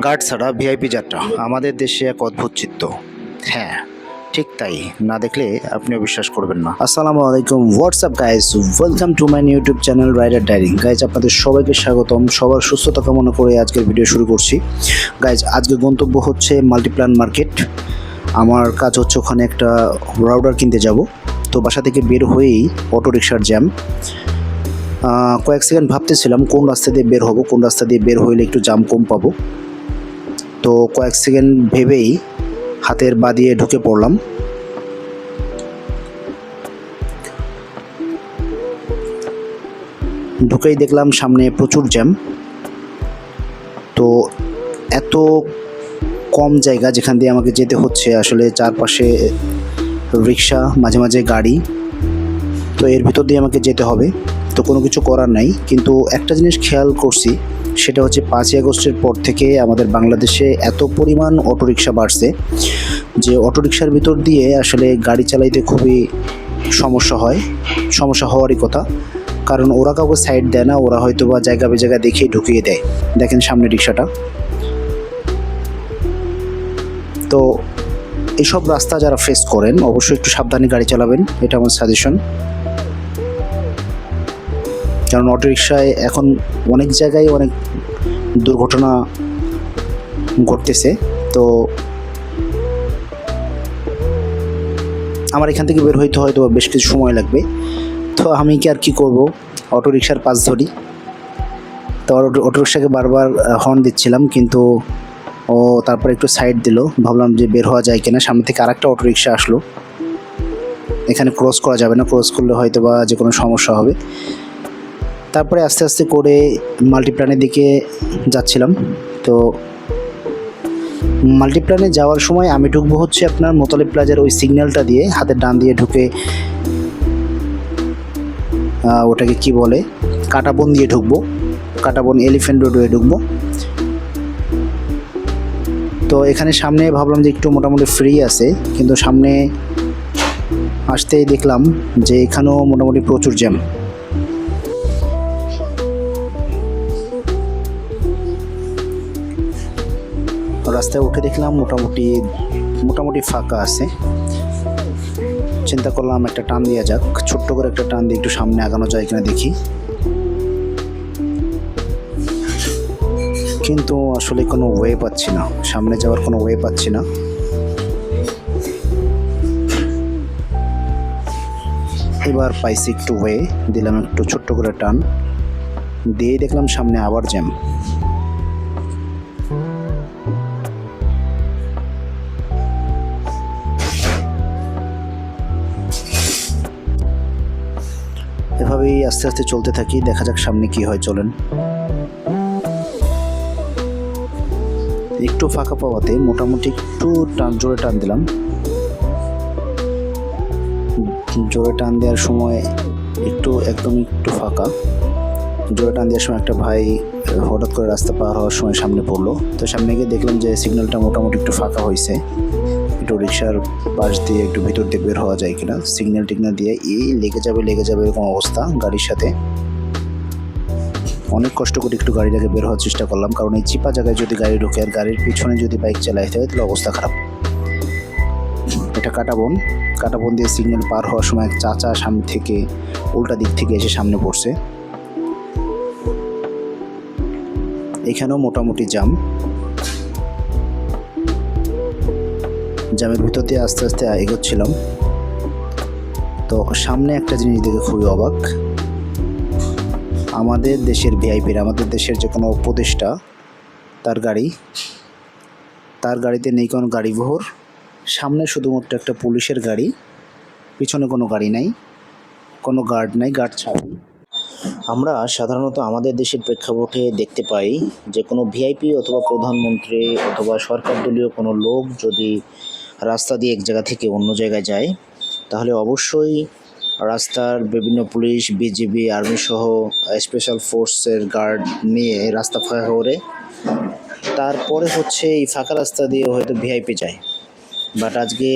Guard ছাড়া VIP যাত্রা। আমাদের দেশে এক অদ্ভুত চিত্ত। হ্যাঁ ঠিক তাই। না দেখলে আপনিও বিশ্বাস করবেন না। আসসালামু আলাইকুম। What's up guys welcome to my YouTube channel rider ডাইরিং guys আপনাদের সবাইকে স্বাগতম। সবার সুস্থতা কামনা করে আজকের ভিডিও শুরু করছি। গাইজ আজকে গন্তব্য হচ্ছে মাল্টিপ্ল্যান মার্কেট আমার কাজ হচ্ছে ওখানে একটা রাউডার কিনতে যাব। তো বাসা থেকে বের হয়েই অটো রিক্সার জ্যাম কয়েক সেকেন্ড ভাবতেছিলাম কোন রাস্তা দিয়ে বের হব, কোন রাস্তা দিয়ে বের হইলে একটু জাম কম পাবো। তো কয়েক সেকেন্ড ভেবেই হাতের বা দিয়ে ঢুকে পড়লাম। ঢুকেই দেখলাম সামনে প্রচুর জ্যাম। তো এত কম জায়গা যেখান দিয়ে আমাকে যেতে হচ্ছে, আসলে চারপাশে রিক্সা, মাঝে মাঝে গাড়ি তো এর ভিতর দিয়ে আমাকে যেতে হবে। তো কোনো কিছু করার নাই। কিন্তু একটা জিনিস খেয়াল করছি, সেটা হচ্ছে পাঁচই আগস্টের পর থেকে আমাদের বাংলাদেশে এত পরিমাণ অটোরিকশা বাড়ছে যে অটোরিকশার ভিতর দিয়ে আসলে গাড়ি চালাইতে খুবই সমস্যা হয়। সমস্যা হওয়ারই কথা। কারণ ওরা কাউকে সাইড দেয় না, ওরা হয়তো বা জায়গা বে জায়গা দেখেই ঢুকিয়ে দেয়। দেখেন সামনে রিক্সাটা তো এইসব রাস্তা যারা ফেস করেন, অবশ্যই একটু সাবধানে গাড়ি চালাবেন, এটা আমার সাজেশন কারণ অটোরিকশায় এখন অনেক জায়গায় অনেক দুর্ঘটনা ঘটতেছে। তো আমার এখান থেকে বের হইতে হয়তো বেশ কিছু সময় লাগবে। তো আমি কি আর কি করব? অটোরিকশার পাশ ধরি। তো অটো- অটোরিকশাকে বারবার হর্ন দিচ্ছিলাম, কিন্তু ও তারপর একটু সাইড দিল। ভাবলাম যে বের হওয়া যায় কিনা। সামনে থেকে আরেকটা অটোরিকশা আসলো। এখানে ক্রস করা যাবে না। ক্রস করলে হয়তো বা যে কোনো সমস্যা হবে। তারপরে আস্তে আস্তে করে মাল্টিপ্ল্যানের দিকে যাচ্ছিলাম। তো মাল্টিপ্ল্যানে যাওয়ার সময় আমি ঢুকবো হচ্ছে আপনার মোতালিব প্লাজার ওই সিগন্যালটা দিয়ে, হাতের ডান দিয়ে ঢুকে ওটাকে কি বলে, কাটাবন দিয়ে ঢুকবো, কাটাবন এলিফেন্ট রোড হয়ে ঢুকবো। তো এখানে সামনে ভাবলাম যে একটু মোটামুটি ফ্রি আছে, কিন্তু সামনে আসতেই দেখলাম যে এখানেও মোটামুটি প্রচুর জ্যাম রাস্তায় উঠে দেখলাম মোটামুটি মোটামুটি ফাঁকা আছে। চিন্তা করলাম একটা টান দেওয়া যাক, ছোট্ট করে একটা টান দিয়ে একটু সামনে আগানো যায় কিনা দেখি। কিন্তু আসলে কোনো ওয়ে পাচ্ছি না, সামনে যাওয়ার কোনো ওয়ে পাচ্ছি না। এবার পাইছি একটু ওয়ে দিলাম একটু ছোট্ট করে টান। দিয়ে দেখলাম সামনে আবার জ্যাম আস্তে আস্তে চলতে থাকি, দেখা যাক সামনে কি হয়, চলেন। একটু ফাঁকা পাওয়াতে মোটামুটি একটু টান, জোরে টান দিলাম। জোরে টান দেওয়ার সময় একটু, একদম একটু ফাঁকা। জোরে টান দেওয়ার সময় একটা ভাই হঠাৎ করে রাস্তা পার হওয়ার সময় সামনে পড়ল। তো সামনে গিয়ে দেখলাম যে সিগন্যালটা মোটামুটি একটু ফাঁকা হয়েছে একটু রিক্সার পাশ দিয়ে একটু ভিতর দিয়ে বের হওয়া যায় কিনা সিগন্যাল টিগনাল দিয়ে এই লেগে যাবে লেগে যাবে এরকম অবস্থা গাড়ির সাথে। অনেক কষ্ট করে একটু গাড়িটাকে বের হওয়ার চেষ্টা করলাম, কারণ এই চিপা জায়গায় যদি গাড়ি ঢোকে আর গাড়ির পিছনে যদি বাইক চালাইতে হয় তাহলে অবস্থা খারাপ। এটা কাটাবন কাটাবন দিয়ে সিগন্যাল পার হওয়ার সময় এক চাচা সামনে থেকে উল্টা দিক থেকে এসে সামনে পড়ছে। এখানেও মোটামুটি জাম জামের ভিতর দিয়ে আস্তে আস্তে এগোচ্ছিলাম। তো সামনে একটা জিনিস দেখে খুবই অবাক। আমাদের দেশের ভিআইপির আমাদের দেশের যে কোনো উপদেষ্টা, তার গাড়ি, তার গাড়িতে নেই কোনো গাড়ি বহর সামনে শুধুমাত্র একটা পুলিশের গাড়ি, পিছনে কোনো গাড়ি নাই, কোনো গার্ড নাই, গার্ড ছাড়া। আমরা সাধারণত আমাদের দেশের প্রেক্ষাপটে দেখতে পাই যে কোনো ভিআইপি অথবা প্রধানমন্ত্রী অথবা সরকার দলীয় কোনো লোক যদি রাস্তা দিয়ে এক জায়গা থেকে অন্য জায়গায় যায়, তাহলে অবশ্যই রাস্তার বিভিন্ন পুলিশ, বিজিবি, আর্মি সহ স্পেশাল ফোর্সের গার্ড নিয়ে রাস্তা ফাঁকা করে, তারপরে হচ্ছে এই ফাঁকা রাস্তা দিয়ে হয়তো ভিআইপি যায়। বাট আজকে